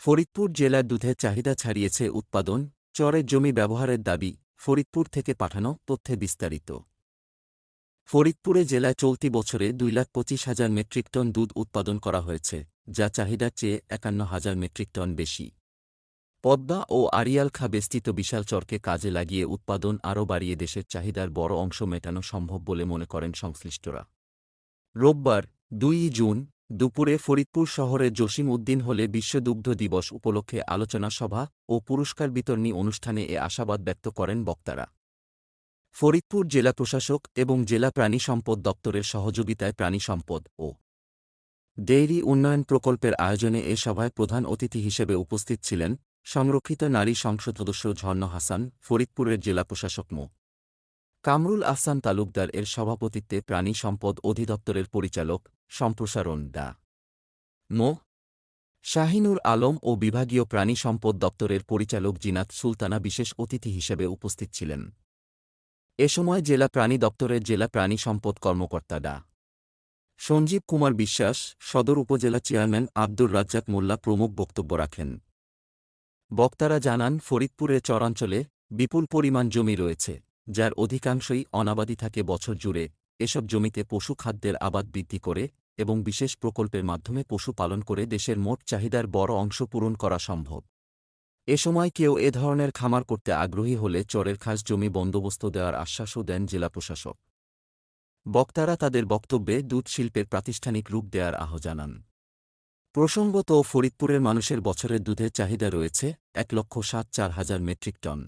ফরিদপুর জেলার দুধের চাহিদা ছাড়িয়েছে উৎপাদন চরের জমি ব্যবহারের দাবি, ফরিদপুর থেকে পাঠানো তথ্যে বিস্তারিত। ফরিদপুরে জেলায় চলতি বছরে দুই লাখ পঁচিশ হাজার মেট্রিক টন দুধ উৎপাদন করা হয়েছে, যা চাহিদার চেয়ে একান্ন হাজার মেট্রিক টন বেশি। পদ্মা ও আড়িয়ালখা বেষ্টিত বিশাল চরকে কাজে লাগিয়ে উৎপাদন আরও বাড়িয়ে দেশের চাহিদার বড় অংশ মেটানো সম্ভব বলে মনে করেন সংশ্লিষ্টরা। রোববার, দুই জুন দুপুরে ফরিদপুর শহরের জসিম উদ্দিন হলে বিশ্ব দুগ্ধ দিবস উপলক্ষে আলোচনা সভা ও পুরস্কার বিতরণী অনুষ্ঠানে এ আশাবাদ ব্যক্ত করেন বক্তারা। ফরিদপুর জেলা প্রশাসক এবং জেলা প্রাণী সম্পদ দপ্তরের সহযোগিতায় প্রাণী সম্পদ ও ডেইরি উন্নয়ন প্রকল্পের আয়োজনে এ সভায় প্রধান অতিথি হিসেবে উপস্থিত ছিলেন সংরক্ষিত নারী সংসদ সদস্য ঝর্ণ হাসান, ফরিদপুরের জেলা প্রশাসক মো. কামরুল আহসান তালুকদার এর সভাপতিত্বে প্রাণী সম্পদ অধিদপ্তরের পরিচালক সম্প্রসারণ ডা মো. শাহিনুর আলম ও বিভাগীয় প্রাণী সম্পদ দপ্তরের পরিচালক জিনাত সুলতানা বিশেষ অতিথি হিসেবে উপস্থিত ছিলেন। এ সময় জেলা প্রাণী দপ্তরের জেলা প্রাণী সম্পদ কর্মকর্তা ডা। সঞ্জীব কুমার বিশ্বাস, সদর উপজেলা চেয়ারম্যান আব্দুর রাজ্জাক মোল্লা প্রমুখ বক্তব্য রাখেন। বক্তারা জানান ফরিদপুরে চরাঞ্চলে বিপুল পরিমাণ জমি রয়েছে, যার অধিকাংশই অনাবাদি থাকে বছর জুড়ে। এসব জমিতে পশু খাদ্যের আবাদ বৃদ্ধি করে এবং বিশেষ প্রকল্পের মাধ্যমে পশু পালন করে দেশের মোট চাহিদার বড় অংশ পূরণ করা সম্ভব। এ সময় কেউ এ ধরনের খামার করতে আগ্রহী হলে চরের খাস জমি বন্দোবস্ত দেওয়ার আশ্বাসও দেন জেলা প্রশাসক। বক্তারা তাদের বক্তব্যে দুধ শিল্পের প্রাতিষ্ঠানিক রূপ দেওয়ার আহ জানান। প্রসঙ্গত, ফরিদপুরের মানুষের বছরের দুধের চাহিদা রয়েছে এক লক্ষ সাত চার হাজার মেট্রিক টন।